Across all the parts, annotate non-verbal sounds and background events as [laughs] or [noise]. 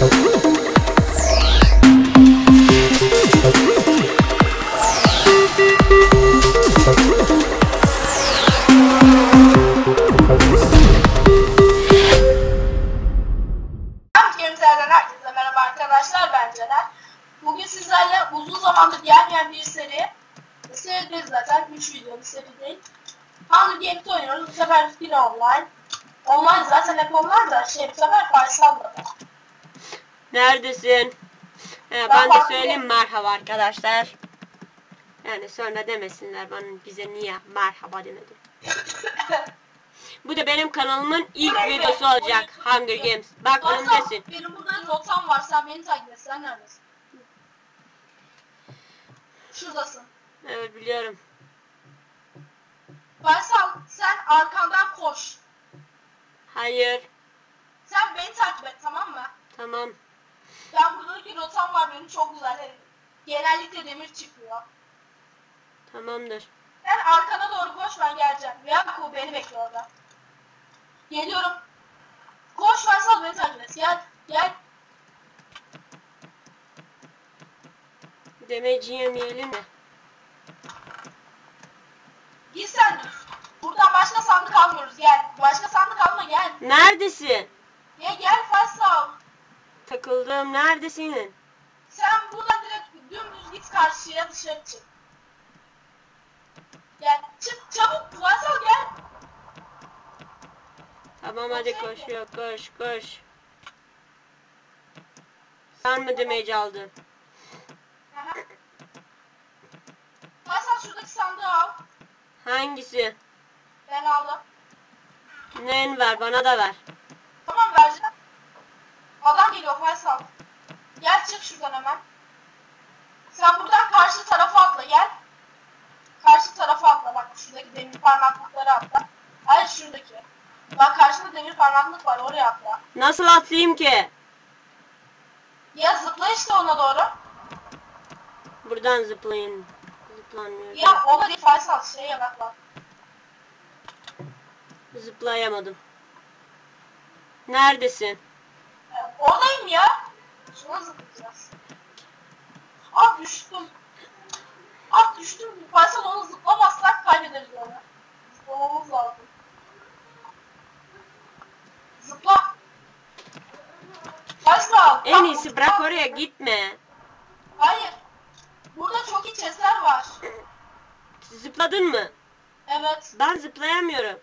Gameslerden herkese merhaba arkadaşlar ben Caner. Bugün sizlerle uzun zamandır gelmeyen bir seri Serideyiz zaten 3 videolu seri değil. Hunger Games oynuyoruz bu sefer yine online. Online zaten hep online da şey bu sefer Faysal'da da. Neredesin? He, ben de söyleyeyim merhaba arkadaşlar. Yani sonra demesinler bana bize niye merhaba demedin. [laughs] Bu da benim kanalımın ilk videosu olacak Hunger Games. Bak önümdesin. benim burada rotam var sen beni takip et sen neredesin? Şuradasın. Evet biliyorum. Faysal sen arkandan koş. Hayır. Sen beni takip et tamam mı? Tamam. Ben buradaki rotam var benim çok güzel. Yani Genellikle demir çıkıyor. Tamamdır. Sen arkana doğru koş ben geleceğim. Yakup beni bekliyor orada. Geliyorum. Koş Faysal beni takip et. Gel. Gel. Demeci yemeyelim mi? Git sen. Buradan başka sandık almıyoruz. Gel. Başka sandık alma gel. Neredesin? Gel gel Faysal. Takıldım. Neredesin? Sen buradan direkt dümdüz git karşıya dışarı çık. Gel. Çık çabuk. Faysal gel. Tamam hadi koşuyor. Koş koş. Sen mi demeci aldın? Faysal şuradaki sandığı al. Hangisi? Ben aldım. Neyin ver bana da ver. Adam geliyor Faysal. Gel çık şuradan hemen. Sen buradan karşı tarafa atla gel. Karşı tarafa atla bak şuradaki demir parmaklıkları atla. Hayır şuradaki. Bak karşında demir parmaklık var oraya atla. Nasıl atlayayım ki? Ya zıpla işte ona doğru. Buradan zıplayın. Zıplanmıyor. Ya ona değil Faysal şeye bak bak. Zıplayamadım. Neredesin? Oradayım ya. Şuna zıplayacağız. Ah düştüm. Ah düştüm. Faysal onu zıplamazsak kaybederiz onu. Zıplamamız lazım. Zıpla. Faysal. En iyisi bırak oraya gitme. Hayır. Burada çok iyi chestler var. Zıpladın mı? Evet. Ben zıplayamıyorum.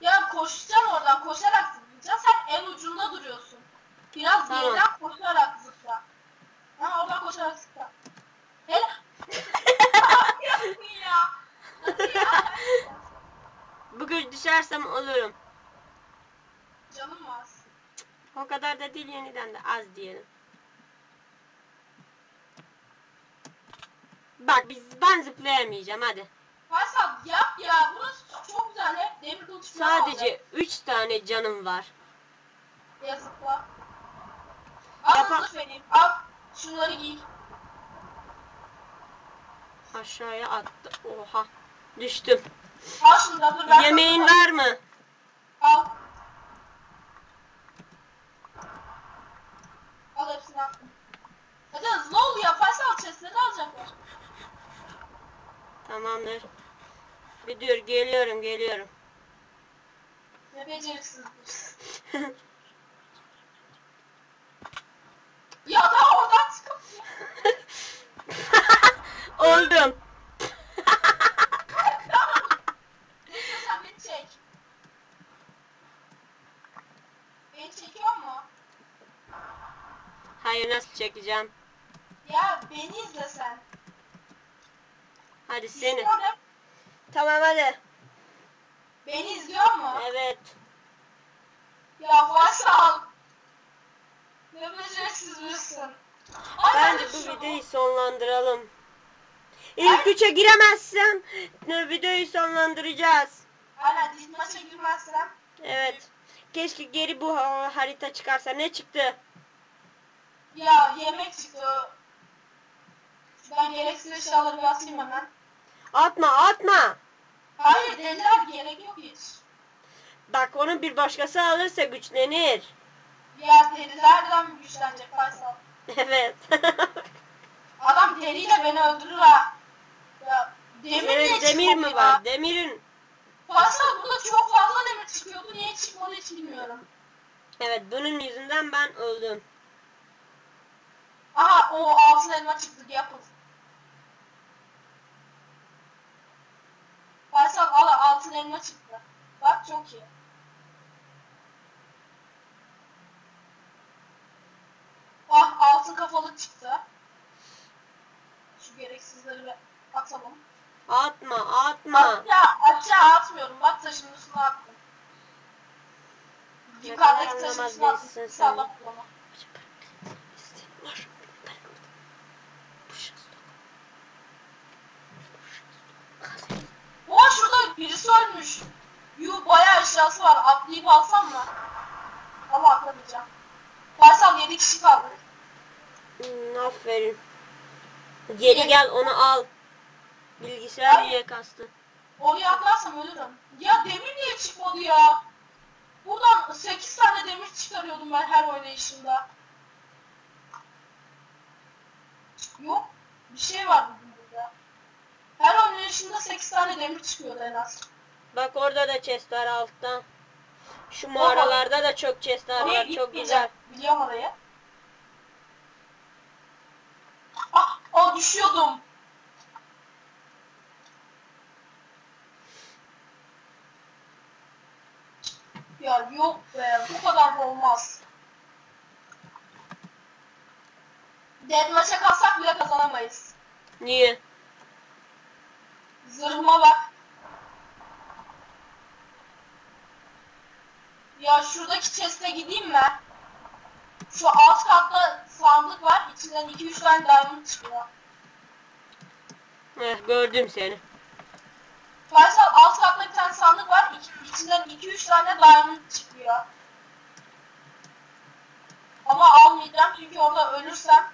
Ya koşacaksın oradan. Koşarak zıplayacaksın. Sen en ucunda duruyorsun. Biraz Tamam. geriden koşarak zıpla. Ha oradan koşarak zıpla. Hele. Ya? Bugün düşersem olurum. Canım var. O kadar da değil yeniden de az diyelim. Bak biz ben zıplayamayacağım hadi. Faysal yap ya. Burası çok güzel. Hep demir var. Sadece 3 tane canım var. Ya zıpla. Al Yapa- zıpla vereyim. Al. Şunları giy. Aşağıya attı. Oha. Düştüm. Al şunu da dur. ben Yemeğin sana- var mı? Al. Al hepsini al. Hadi hızlı ol ya. Faysal chestleri alacaklar. Tamamdır. Bir dur geliyorum geliyorum. Ne beceriksizdir. [laughs] ya daha oradan çıkamıyor. Oldum. Neyse sen beni çek. Beni çekiyor mu? Hayır nasıl çekeceğim? Ya beni izle sen. Hadi seni. İzliyorum. Tamam hadi. Beni izliyor mu? Evet. Ya Faysal. Ne beceriksiz. Ay, Bence bu videoyu sonlandıralım. İlk üçe giremezsem ne videoyu sonlandıracağız. Aynen dik maça. Evet. Keşke geri bu ha- harita çıkarsa. Ne çıktı? Ya yemek çıktı. Ben gereksiz eşyaları bir atayım hemen. Atma atma. Hayır deliler gerek yok hiç. Bak onu bir başkası alırsa güçlenir. Diğer derilerden mi güçlenecek Faysal? Evet. [laughs] Adam deriyle beni öldürür ha. Ya demir niye Senin demir çıkmadı mi ya? var? Demirin. Faysal burada çok fazla demir çıkıyordu. Niye çıkmadı hiç bilmiyorum. Evet bunun yüzünden ben öldüm. Aha o altın elma çıktı yapın. Faysal al altın elma çıktı. Bak çok iyi. Ah altın kafalık çıktı. Şu gereksizleri atalım. Atma atma. Aşağı, aşağı atmıyorum. Bak taşın üstüne attım. Yukarıdaki taşın üstüne attım. birisin sen. Salla bunu. Oha şurada ölmüş. Yuh bayağı eşyası var. Atlayıp alsam mı? Ama atlamayacağım. Faysal 7 kişi kaldı. Hmm, aferin. Geri gel onu al. Bilgisayar niye kastı? Oraya atlarsam ölürüm. Ya demir niye çıkmadı ya? Buradan 8 tane demir çıkarıyordum ben her oynayışımda. Yok. Bir şey var burada. Her oynayışımda 8 tane demir çıkıyordu en az. Bak orada da chest var altta. Şu mağaralarda da çok chestler Oraya var. Çok gitmeyeceğim. güzel. Biliyorum orayı. Ah, aa düşüyordum. Ya yok be, bu kadar da olmaz. Deathmatch'e kalsak bile kazanamayız. Niye? Zırhıma bak. Ya şuradaki chest'e gideyim mi? Şu alt katta sandık var. İçinden 2-3 tane diamond çıkıyor. Heh, gördüm seni. Faysal alt katta bir tane sandık var. İç- İçinden 2-3 tane diamond çıkıyor. Ama almayacağım çünkü orada ölürsem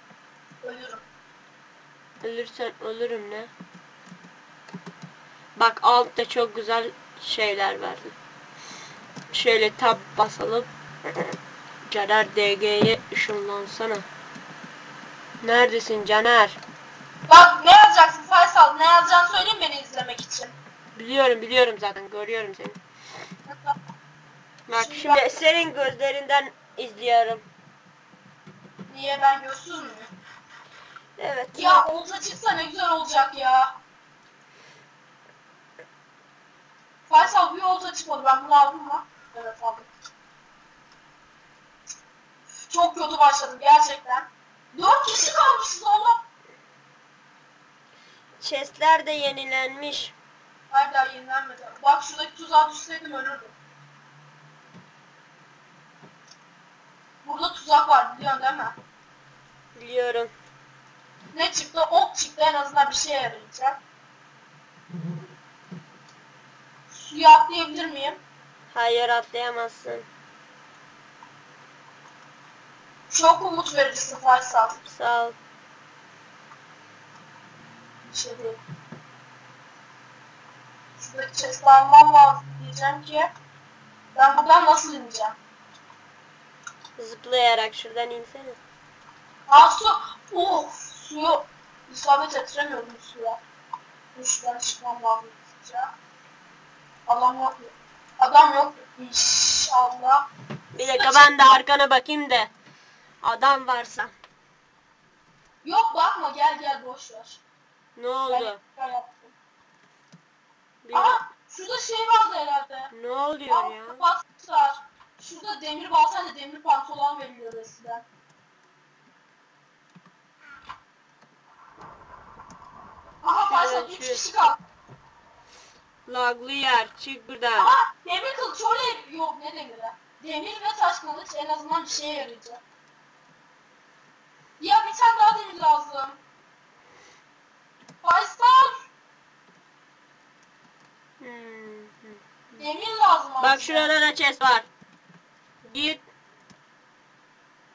ölürüm. Ölürsen ölürüm ne? Bak altta çok güzel şeyler verdi. Şöyle tab basalım. Caner DG'ye ışınlansana. Neredesin Caner? Bak ne yazacaksın Faysal? Ne yazacağını söyleyeyim beni izlemek için. Biliyorum biliyorum zaten görüyorum seni. Bak Şimdi şimdi bak- senin gözlerinden izliyorum. Niye ben gözsüz müyüm? Evet. Ya olta çıksa ne güzel olacak ya. Faysal bir olta çıkmadı. Ben bunu aldım mı? Evet aldım. Çok kötü başladım gerçekten. Dört kişi kalmışız oğlum. Chestler de yenilenmiş. Hayır daha yenilenmedi. Bak şuradaki tuzağa düşseydim ölürdüm. Burada tuzak var biliyorsun değil mi? Biliyorum. Ne çıktı? Ok çıktı en azından bir şeye yarayacak. Suya atlayabilir miyim? Hayır atlayamazsın. Çok umut vericisin Faysal. Sağ ol. Değil. Şuradaki almam lazım diyeceğim ki ben buradan nasıl ineceğim? Zıplayarak şuradan insene. Aa su! Of! Suyu isabet ettiremiyordum suya. Dur şuradan çıkmam lazım yok mu? Adam yok. İnşallah. Bir dakika ben de arkana bakayım da. Adam varsa. Yok bakma gel gel boş ver. Ne oldu? Ben yaptım. Bir- Aa şurada şey vardı herhalde. Ne oluyor ya? Kapatmışlar. Şurada demir baltayla demir pantolon veriliyor eskiden. Aha Evet, 3 şu- kişi kaldı. Laglı yer. Çık buradan. Aha demir kılıç oraya yok ne demiri? Demir ve taş kılıç en azından bir şeye yarayacak. Ya bir tane daha demir lazım. Faysal Hmm, demir lazım Bak aslında. şurada da chest var. Git.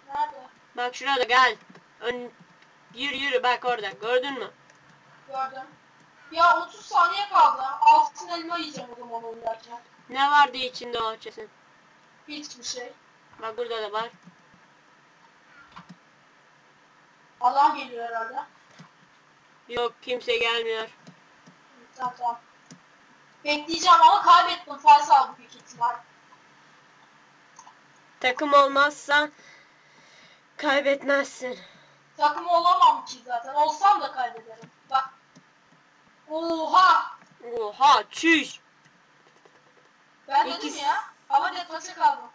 Nerede? Bak şurada gel. Ön... Yürü yürü bak orada. Gördün mü? Gördüm. Ya 30 saniye kaldı. Altın elma yiyeceğim o zaman oynarken. Ne vardı içinde o kesin? Hiçbir şey. Bak burada da var. Alan geliyor herhalde. Yok kimse gelmiyor. Tamam tamam. Bekleyeceğim ama kaybettim Faysal büyük ihtimal. Takım olmazsa kaybetmezsin. Takım olamam ki zaten. Olsam da kaybederim. Oha! Oha çüş. Ben dedim İkisi- ya. Ama defaça kaldım.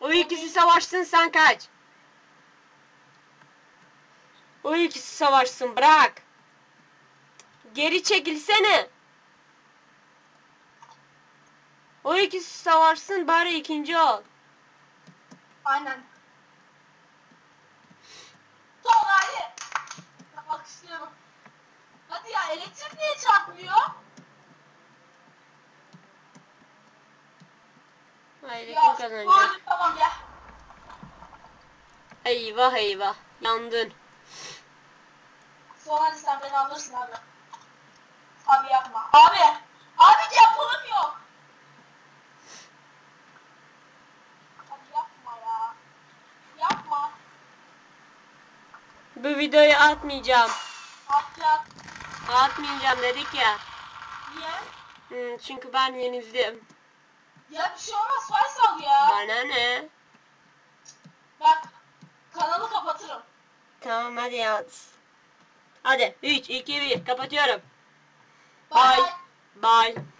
O ikisi savaşsın sen kaç. O ikisi savaşsın bırak. Geri çekilsene. O ikisi savaşsın bari ikinci ol. Aynen. Bak. Hadi ya elektrik niye çarpmıyor? Ya kim kazanacak? tamam gel. Eyvah eyvah. Yandın. Son hadi sen beni alırsın abi. Abi yapma. Abi. Abi yapalım yok. Abi yapma ya. Yapma. Bu videoyu atmayacağım. Atacak. Atmayacağım dedik ya. Niye? Hmm, çünkü ben yenildim. Ya bir şey olmaz Faysal ya. Bana ne? Bak kanalı kapatırım. Tamam hadi ya. Hadi 3, 2, 1 kapatıyorum. Bye. bye. Bye.